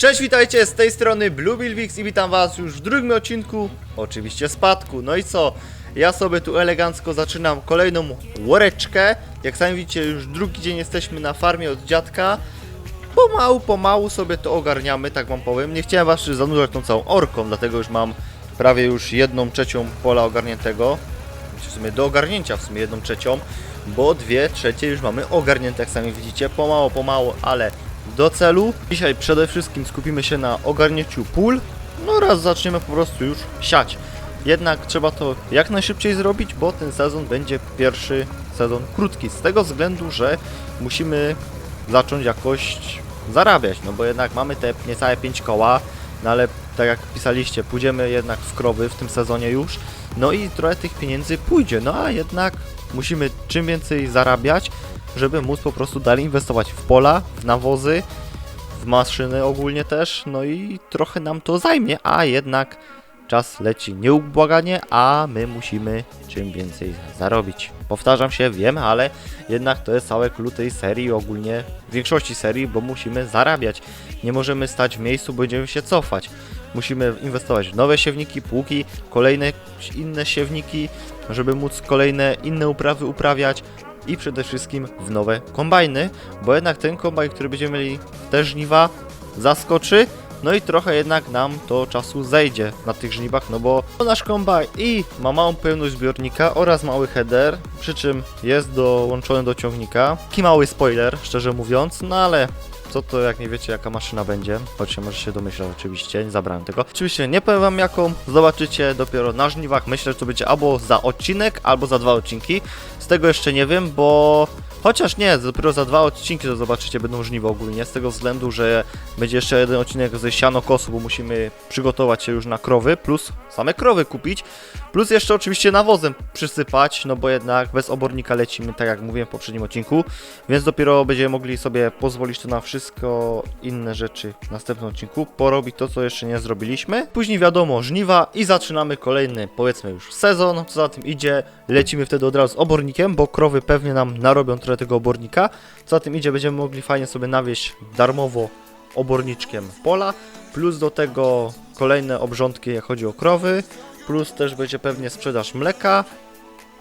Cześć, witajcie, z tej strony Blue Bilwix i witam was już w drugim odcinku, oczywiście spadku. No i co, ja sobie tu elegancko zaczynam kolejną łoreczkę. Jak sami widzicie, już drugi dzień jesteśmy na farmie od dziadka. Pomału, pomału sobie to ogarniamy, tak wam powiem. Nie chciałem was zanurzać tą całą orką, dlatego już mam prawie już jedną trzecią pola ogarniętego. W sumie do ogarnięcia w sumie jedną trzecią, bo dwie trzecie już mamy ogarnięte, jak sami widzicie. Pomału, pomału, ale do celu. Dzisiaj przede wszystkim skupimy się na ogarnięciu pól, no oraz zaczniemy po prostu już siać. Jednak trzeba to jak najszybciej zrobić, bo ten sezon będzie pierwszy sezon krótki. Z tego względu, że musimy zacząć jakoś zarabiać, no bo jednak mamy te niecałe 5 koła, no ale tak jak pisaliście, pójdziemy jednak w krowy w tym sezonie już, no i trochę tych pieniędzy pójdzie, no a jednak musimy czym więcej zarabiać, żeby móc po prostu dalej inwestować w pola, w nawozy, w maszyny ogólnie też, no i trochę nam to zajmie, a jednak czas leci nieubłaganie, a my musimy czym więcej zarobić. Powtarzam się, wiem, ale jednak to jest całe klucz tej serii, ogólnie większości serii, bo musimy zarabiać. Nie możemy stać w miejscu, będziemy się cofać. Musimy inwestować w nowe siewniki, pługi, kolejne inne siewniki, żeby móc kolejne inne uprawy uprawiać i przede wszystkim w nowe kombajny, bo jednak ten kombajn, który będziemy mieli te żniwa, zaskoczy, no i trochę jednak nam to czasu zejdzie na tych żniwach, no bo nasz kombajn i ma małą pojemność zbiornika oraz mały header, przy czym jest dołączony do ciągnika. Taki mały spoiler, szczerze mówiąc, no ale co to jak nie wiecie jaka maszyna będzie, choć może się domyślać oczywiście, nie zabrałem tego. Oczywiście nie powiem wam jaką, zobaczycie dopiero na żniwach, myślę, że to będzie albo za odcinek, albo za dwa odcinki. Tego jeszcze nie wiem, bo Chociaż nie, dopiero za dwa odcinki to zobaczycie będą żniwa ogólnie, z tego względu, że będzie jeszcze jeden odcinek ze siano kosu, bo musimy przygotować się już na krowy, plus same krowy kupić, plus jeszcze oczywiście nawozem przysypać, no bo jednak bez obornika lecimy, tak jak mówiłem w poprzednim odcinku, więc dopiero będziemy mogli sobie pozwolić to na wszystko inne rzeczy w następnym odcinku, porobić to, co jeszcze nie zrobiliśmy. Później wiadomo, żniwa i zaczynamy kolejny, powiedzmy już sezon, co za tym idzie, lecimy wtedy od razu z obornikiem, bo krowy pewnie nam narobią trochę tego obornika. Co tym idzie, będziemy mogli fajnie sobie nawieźć darmowo oborniczkiem pola, plus do tego kolejne obrządki, jak chodzi o krowy, plus też będzie pewnie sprzedaż mleka.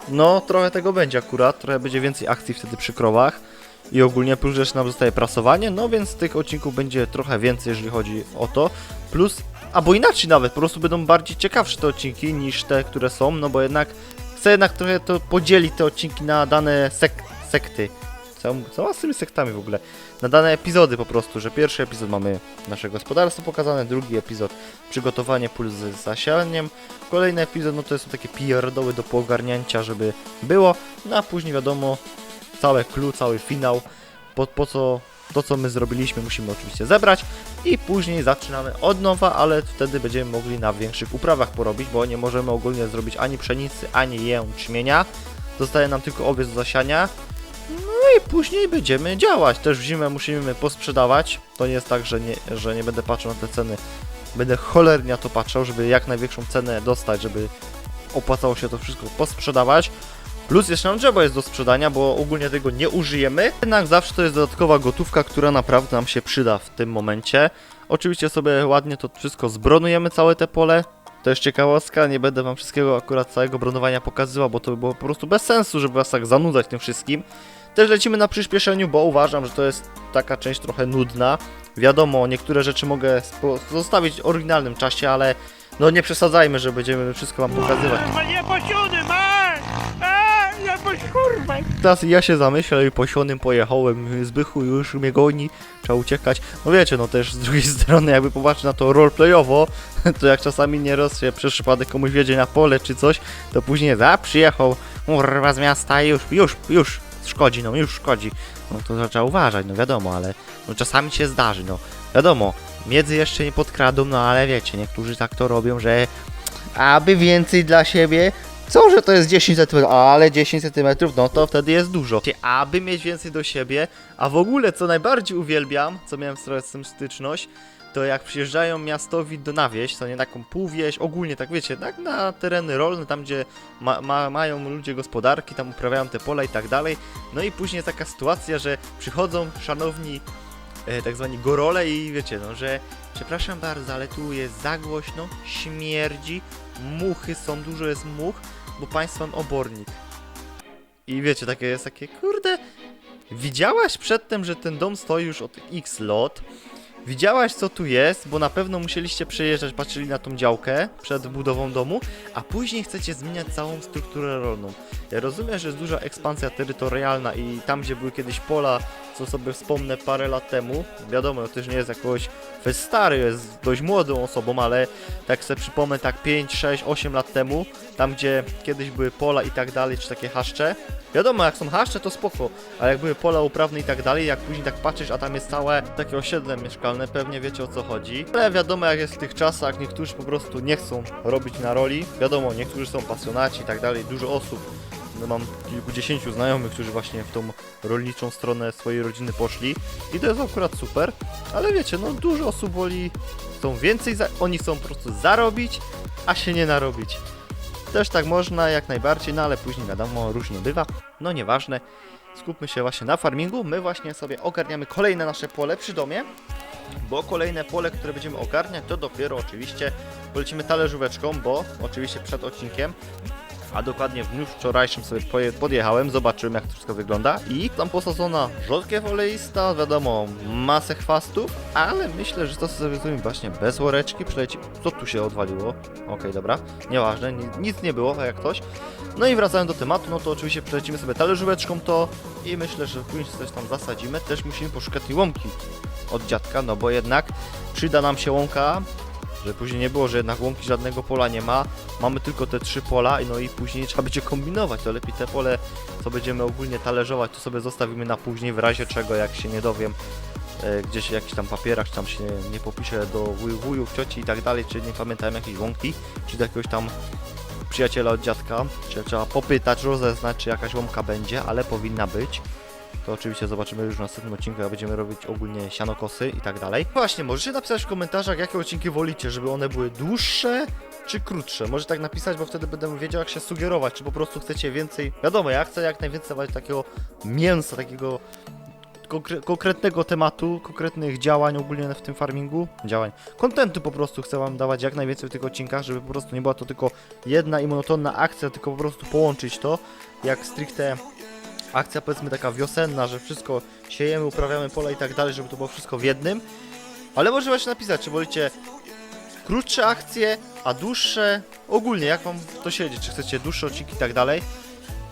No, trochę tego będzie akurat, trochę będzie więcej akcji wtedy przy krowach. I ogólnie plus jeszcze nam zostaje prasowanie, no więc tych odcinków będzie trochę więcej, jeżeli chodzi o to. Plus, albo inaczej nawet, po prostu będą bardziej ciekawsze te odcinki niż te, które są, no bo jednak chcę jednak trochę to podzielić te odcinki na dane sek sekty. Co, co ma z tymi sektami w ogóle? Na dane epizody po prostu, że pierwszy epizod mamy nasze gospodarstwo pokazane, drugi epizod przygotowanie pól z zasianiem, kolejny epizod no to są takie pierdoły do poogarnięcia, żeby było, no a później wiadomo całe clue, cały finał, po, po co to co my zrobiliśmy musimy oczywiście zebrać i później zaczynamy od nowa, ale wtedy będziemy mogli na większych uprawach porobić, bo nie możemy ogólnie zrobić ani pszenicy, ani jęczmienia. Zostaje nam tylko owiec do zasiania. No i później będziemy działać. Też w zimę musimy posprzedawać. To nie jest tak, że nie, że nie będę patrzył na te ceny. Będę cholernie na to patrzał, żeby jak największą cenę dostać, żeby opłacało się to wszystko posprzedawać. Plus jeszcze nam drzewo jest do sprzedania, bo ogólnie tego nie użyjemy. Jednak zawsze to jest dodatkowa gotówka, która naprawdę nam się przyda w tym momencie. Oczywiście sobie ładnie to wszystko zbronujemy, całe te pole. To jest ciekawostka, nie będę wam wszystkiego akurat całego bronowania pokazywał, bo to by było po prostu bez sensu, żeby was tak zanudzać tym wszystkim. Też lecimy na przyspieszeniu, bo uważam, że to jest taka część trochę nudna. Wiadomo, niektóre rzeczy mogę zostawić w oryginalnym czasie, ale no nie przesadzajmy, że będziemy wszystko wam pokazywać. Nie posiony, kurwa! Teraz ja się zamyślę i posionym pojechałem, Zbychu już mnie goni, trzeba uciekać. No wiecie, no też z drugiej strony jakby popatrzeć na to roleplayowo, to jak czasami nieraz się przez przypadek komuś wiedzie na pole czy coś, to później za przyjechał, kurwa z miasta i już, już, już, szkodzi, no już szkodzi. No to trzeba uważać, no wiadomo, ale no czasami się zdarzy, no wiadomo, miedzy jeszcze nie podkradą, no ale wiecie, niektórzy tak to robią, że aby więcej dla siebie, co, że to jest 10 cm, ale 10 cm, no to wtedy jest dużo. Aby mieć więcej do siebie, a w ogóle co najbardziej uwielbiam, co miałem z tym styczność, to jak przyjeżdżają miastowi do na wieś, to nie taką półwieś, ogólnie tak wiecie, tak na tereny rolne, tam gdzie ma, ma, mają ludzie gospodarki, tam uprawiają te pola i tak dalej. No i później jest taka sytuacja, że przychodzą szanowni e, tak zwani gorole i wiecie, no, że przepraszam bardzo, ale tu jest za głośno, śmierdzi, muchy są, dużo jest much, bo państwo mam obornik. I wiecie, takie jest takie, kurde, widziałaś przedtem, że ten dom stoi już od x lot, Widziałaś co tu jest, bo na pewno musieliście przejeżdżać, patrzyli na tą działkę przed budową domu, a później chcecie zmieniać całą strukturę rolną. Ja rozumiem, że jest duża ekspansja terytorialna i tam, gdzie były kiedyś pola, co sobie wspomnę parę lat temu, wiadomo, też nie jest jakoś stary, jest dość młodą osobą, ale tak sobie przypomnę, tak 5, 6, 8 lat temu, tam gdzie kiedyś były pola i tak dalej, czy takie haszcze, wiadomo, jak są haszcze to spoko, ale jak były pola uprawne i tak dalej, jak później tak patrzysz, a tam jest całe takie osiedle mieszkalne, pewnie wiecie o co chodzi. Ale wiadomo, jak jest w tych czasach, niektórzy po prostu nie chcą robić na roli. Wiadomo, niektórzy są pasjonaci i tak dalej, dużo osób. No, mam kilkudziesięciu znajomych, którzy właśnie w tą rolniczą stronę swojej rodziny poszli i to jest akurat super, ale wiecie, no dużo osób woli, chcą więcej, oni chcą po prostu zarobić, a się nie narobić. Też tak można, jak najbardziej, no ale później wiadomo, różnie bywa. No nieważne, skupmy się właśnie na farmingu. My właśnie sobie ogarniamy kolejne nasze pole przy domie, bo kolejne pole, które będziemy ogarniać, to dopiero oczywiście polecimy talerzóweczką, bo oczywiście przed odcinkiem, a dokładnie w dniu wczorajszym sobie podjechałem, zobaczyłem jak to wszystko wygląda i tam posadzona rzodkiew oleista, wiadomo, masę chwastów, ale myślę, że to sobie zrobimy właśnie bez woreczki, przeleci... Co tu się odwaliło? Okej, dobra, nieważne, ni- nic nie było, jak ktoś. No i wracając do tematu, no to oczywiście przelecimy sobie talerzóweczką to i myślę, że później coś tam zasadzimy. Też musimy poszukać tej łąki od dziadka, no bo jednak przyda nam się łąka, żeby później nie było, że jednak łąki żadnego pola nie ma. Mamy tylko te trzy pola, no i później trzeba będzie kombinować. To lepiej te pole, co będziemy ogólnie talerzować, to sobie zostawimy na później, w razie czego, jak się nie dowiem, e, gdzieś w jakichś tam papierach, czy tam się nie popiszę do wuj, wujów, cioci i tak dalej, czy nie pamiętam jakiejś łąki, czy do jakiegoś tam przyjaciela od dziadka, czy trzeba popytać, rozeznać, czy jakaś łąka będzie, ale powinna być. To oczywiście zobaczymy już w następnym odcinku, jak będziemy robić ogólnie sianokosy i tak dalej. Właśnie, możecie napisać w komentarzach, jakie odcinki wolicie, żeby one były dłuższe czy krótsze. Może tak napisać, bo wtedy będę wiedział, jak się sugerować, czy po prostu chcecie więcej. Wiadomo, ja chcę jak najwięcej dawać takiego mięsa, takiego konkre- konkretnego tematu, konkretnych działań ogólnie w tym farmingu, działań, kontentu po prostu chcę wam dawać jak najwięcej w tych odcinkach, żeby po prostu nie była to tylko jedna i monotonna akcja, tylko po prostu połączyć to, jak stricte akcja powiedzmy taka wiosenna, że wszystko siejemy, uprawiamy pola i tak dalej, żeby to było wszystko w jednym, ale może właśnie napisać, czy wolicie krótsze akcje, a dłuższe, ogólnie jak wam to siedzi, czy chcecie dłuższe odcinki i tak dalej.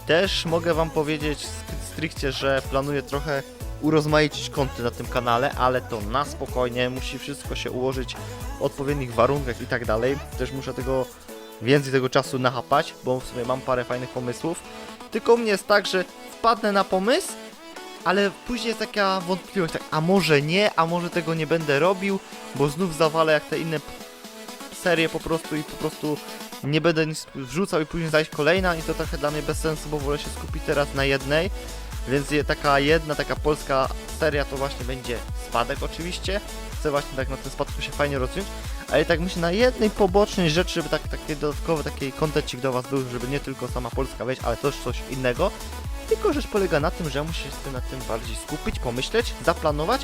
Też mogę wam powiedzieć stricte, że planuję trochę urozmaicić kąty na tym kanale, ale to na spokojnie, musi wszystko się ułożyć w odpowiednich warunkach i tak dalej. Też muszę tego więcej tego czasu nachapać, bo w sumie mam parę fajnych pomysłów. Tylko u mnie jest tak, że wpadnę na pomysł, ale później jest taka wątpliwość, tak, a może nie, a może tego nie będę robił, bo znów zawalę jak te inne serie po prostu i po prostu nie będę nic wrzucał i później zajść kolejna i to trochę dla mnie bez sensu, bo wolę się skupić teraz na jednej. Więc taka jedna, taka polska seria to właśnie będzie spadek oczywiście. Chcę właśnie tak na tym spadku się fajnie rozwinąć, ale tak myślę na jednej pobocznej rzeczy, żeby tak, taki dodatkowy taki kontencik do Was był, żeby nie tylko sama Polska wejść, ale też coś innego. Tylko rzecz polega na tym, że muszę się na tym bardziej skupić, pomyśleć, zaplanować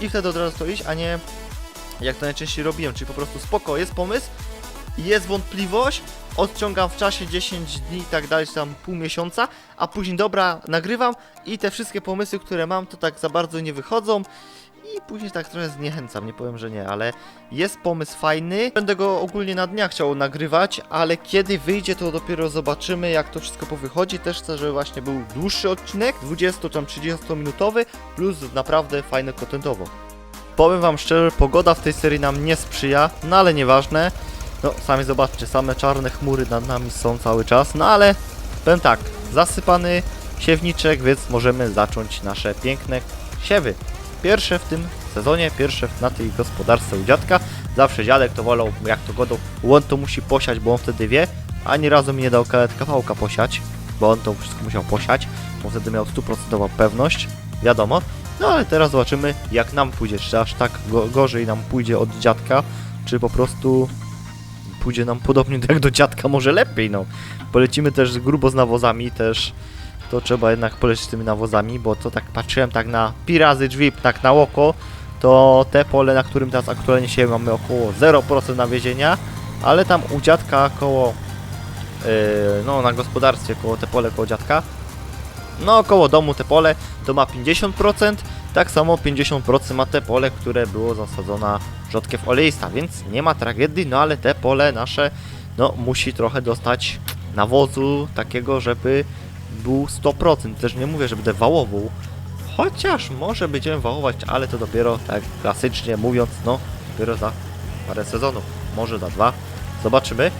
i wtedy od razu to iść, a nie jak to najczęściej robiłem, czyli po prostu spoko, jest pomysł, jest wątpliwość, odciągam w czasie 10 dni i tak dalej, tam pół miesiąca, a później dobra, nagrywam i te wszystkie pomysły, które mam, to tak za bardzo nie wychodzą i później tak trochę zniechęcam, nie powiem, że nie, ale jest pomysł fajny. Będę go ogólnie na dniach chciał nagrywać, ale kiedy wyjdzie, to dopiero zobaczymy, jak to wszystko powychodzi. Też chcę, żeby właśnie był dłuższy odcinek, 20 czy tam 30 minutowy, plus naprawdę fajny kontentowo. Powiem wam szczerze, pogoda w tej serii nam nie sprzyja, no ale nieważne. No, sami zobaczcie, same czarne chmury nad nami są cały czas, no ale powiem tak, zasypany siewniczek, więc możemy zacząć nasze piękne siewy. Pierwsze w tym sezonie, pierwsze na tej gospodarce u dziadka. Zawsze dziadek to wolał, jak to godą, on to musi posiać, bo on wtedy wie, ani razu mi nie dał kawałka posiać, bo on to wszystko musiał posiać, bo wtedy miał stuprocentową pewność, wiadomo. No ale teraz zobaczymy, jak nam pójdzie, czy aż tak go, gorzej nam pójdzie od dziadka, czy po prostu pójdzie nam podobnie jak do dziadka, może lepiej, no. Polecimy też grubo z nawozami, też to trzeba jednak polecić tymi nawozami, bo to tak patrzyłem tak na pi razy drzwi, tak na oko, to te pole, na którym teraz aktualnie się mamy około 0% nawiezienia, ale tam u dziadka koło, yy, no na gospodarstwie koło te pole koło dziadka, no około domu te pole to ma 50%, tak samo 50% ma te pole, które było zasadzona rzodkiew oleista, więc nie ma tragedii, no ale te pole nasze, no musi trochę dostać nawozu takiego, żeby był 100%, też nie mówię, że będę wałował, chociaż może będziemy wałować, ale to dopiero tak klasycznie mówiąc, no dopiero za parę sezonów, może za dwa, zobaczymy.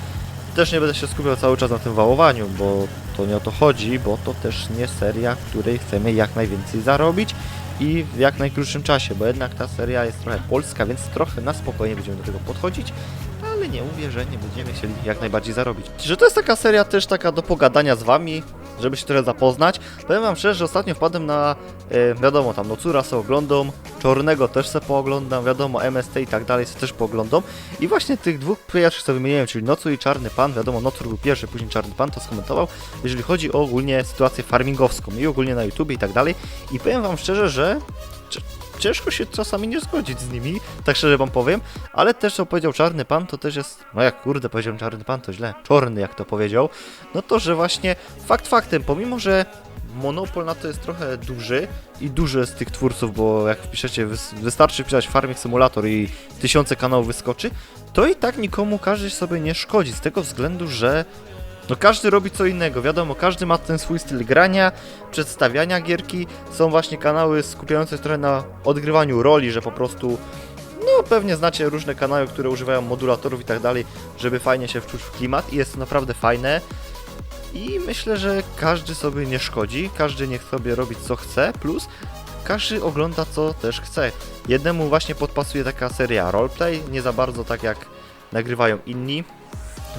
Też nie będę się skupiał cały czas na tym wałowaniu, bo to nie o to chodzi, bo to też nie seria, w której chcemy jak najwięcej zarobić i w jak najkrótszym czasie, bo jednak ta seria jest trochę polska, więc trochę na spokojnie będziemy do tego podchodzić, ale nie mówię, że nie będziemy chcieli jak najbardziej zarobić. Że to jest taka seria też taka do pogadania z wami, żeby się trochę zapoznać. Powiem wam szczerze, że ostatnio wpadłem na, e, wiadomo, tam Nocura se oglądam, Czornego też se pooglądam, wiadomo, MST i tak dalej se też pooglądam. I właśnie tych dwóch pierwszych co wymieniłem, czyli Nocur i Czarny Pan, wiadomo, Nocur był pierwszy, później Czarny Pan to skomentował, jeżeli chodzi o ogólnie sytuację farmingowską i ogólnie na YouTube i tak dalej. I powiem wam szczerze, że ciężko się czasami nie zgodzić z nimi, tak szczerze wam powiem, ale też co powiedział Czarny Pan, to też jest, no jak kurde powiedziałem Czarny Pan, to źle, Czorny jak to powiedział, no to, że właśnie fakt faktem, pomimo, że monopol na to jest trochę duży i duży z tych twórców, bo jak wpiszecie, wys- wystarczy wpisać Farming Simulator i tysiące kanałów wyskoczy, to i tak nikomu każdy sobie nie szkodzi, z tego względu, że no każdy robi co innego, wiadomo, każdy ma ten swój styl grania, przedstawiania gierki, są właśnie kanały skupiające się trochę na odgrywaniu roli, że po prostu no pewnie znacie różne kanały, które używają modulatorów i tak dalej, żeby fajnie się wczuć w klimat i jest to naprawdę fajne. I myślę, że każdy sobie nie szkodzi, każdy niech sobie robi co chce, plus każdy ogląda co też chce. Jednemu właśnie podpasuje taka seria roleplay, nie za bardzo tak jak nagrywają inni,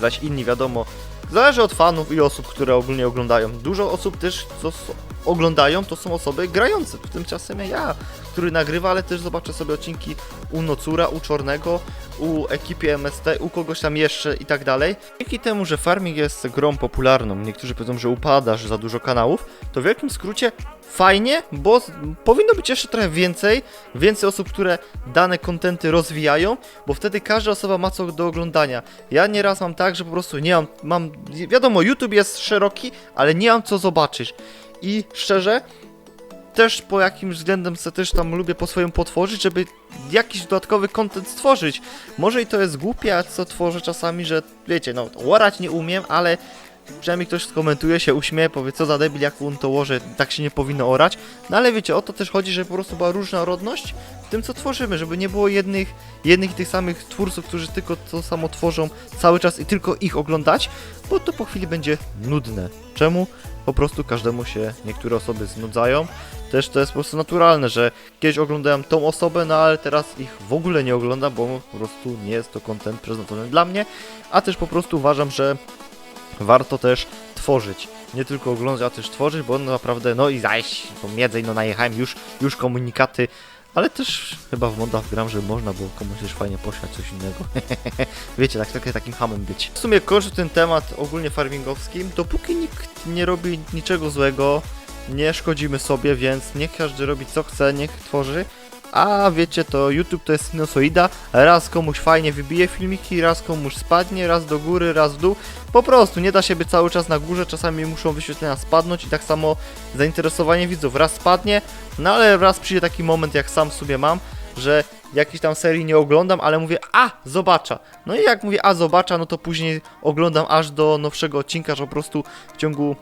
zaś inni wiadomo, zależy od fanów i osób, które ogólnie oglądają. Dużo osób też co oglądają to są osoby grające, w tym ja, który nagrywa, ale też zobaczę sobie odcinki u Nocura, u Czornego, u ekipy MST, u kogoś tam jeszcze i tak dalej. Dzięki temu, że farming jest grą popularną, niektórzy powiedzą, że upada, że za dużo kanałów, to w wielkim skrócie fajnie, bo powinno być jeszcze trochę więcej, więcej osób, które dane kontenty rozwijają, bo wtedy każda osoba ma co do oglądania. Ja nieraz mam tak, że po prostu nie mam, mam, wiadomo, YouTube jest szeroki, ale nie mam co zobaczyć. I szczerze, też po jakimś względem se też tam lubię po swoim potworzyć, żeby jakiś dodatkowy content stworzyć. Może i to jest głupie, co tworzę czasami, że wiecie, no łorać nie umiem, ale przynajmniej ktoś skomentuje się, uśmieje, powie co za debil, jak on to łoży, tak się nie powinno orać. No ale wiecie, o to też chodzi, żeby po prostu była różnorodność w tym, co tworzymy, żeby nie było jednych, jednych i tych samych twórców, którzy tylko to samo tworzą cały czas i tylko ich oglądać, bo to po chwili będzie nudne. Czemu? Po prostu każdemu się niektóre osoby znudzają. Też to jest po prostu naturalne, że kiedyś oglądałem tą osobę, no ale teraz ich w ogóle nie oglądam, bo po prostu nie jest to content przeznaczony dla mnie, a też po prostu uważam, że warto też tworzyć. Nie tylko oglądać, a też tworzyć, bo naprawdę, no i zajść, po miedzę, no najechałem już, już komunikaty, ale też chyba w modach gram, że można było komuś też fajnie posiać coś innego. Wiecie, tak trochę takim hamem być. W sumie kończę ten temat ogólnie farmingowskim, dopóki nikt nie robi niczego złego, nie szkodzimy sobie, więc niech każdy robi co chce, niech tworzy. A wiecie, to YouTube to jest sinusoida, raz komuś fajnie wybije filmiki, raz komuś spadnie, raz do góry, raz w dół. Po prostu nie da się być cały czas na górze, czasami muszą wyświetlenia spadnąć i tak samo zainteresowanie widzów raz spadnie, no ale raz przyjdzie taki moment, jak sam sobie mam, że jakiejś tam serii nie oglądam, ale mówię, a, zobacza. No i jak mówię, a, zobacza, no to później oglądam aż do nowszego odcinka, że po prostu w ciągu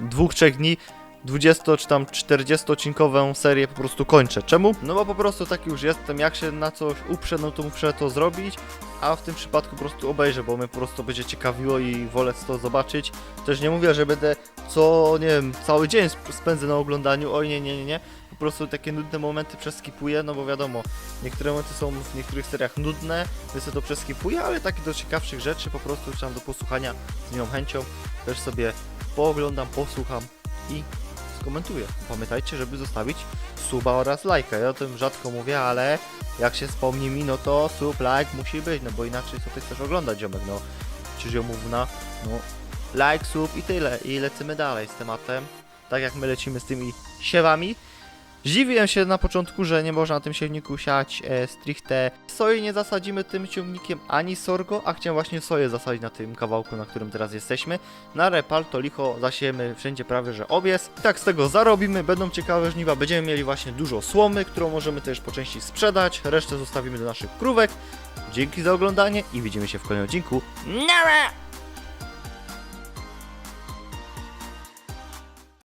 dwóch, trzech dni 20 czy tam 40 odcinkową serię po prostu kończę. Czemu? No bo po prostu taki już jestem, jak się na coś uprze, no to muszę to zrobić, a w tym przypadku po prostu obejrzę, bo mnie po prostu będzie ciekawiło i wolę to zobaczyć. Też nie mówię, że będę co, nie wiem, cały dzień sp- spędzę na oglądaniu, oj nie, nie, nie, nie. Po prostu takie nudne momenty przeskipuję, no bo wiadomo, niektóre momenty są w niektórych seriach nudne, więc to przeskipuję, ale takie do ciekawszych rzeczy po prostu czy tam do posłuchania z miłą chęcią też sobie pooglądam, posłucham i skomentuję. Pamiętajcie, żeby zostawić suba oraz lajka. Ja o tym rzadko mówię, ale jak się wspomni mi, no to sub, like musi być, no bo inaczej co ty chcesz oglądać, ziomek, no. Czy ziomówna, no like, sub i tyle. I lecimy dalej z tematem. Tak jak my lecimy z tymi siewami. Zdziwiłem się na początku, że nie można na tym siewniku siać e, stricte soi, nie zasadzimy tym ciągnikiem ani sorgo, a chciałem właśnie soję zasadzić na tym kawałku, na którym teraz jesteśmy. Na repal to licho zasiejemy wszędzie prawie, że owies. I tak z tego zarobimy, będą ciekawe żniwa, będziemy mieli właśnie dużo słomy, którą możemy też po części sprzedać, resztę zostawimy do naszych krówek. Dzięki za oglądanie i widzimy się w kolejnym odcinku. Nara!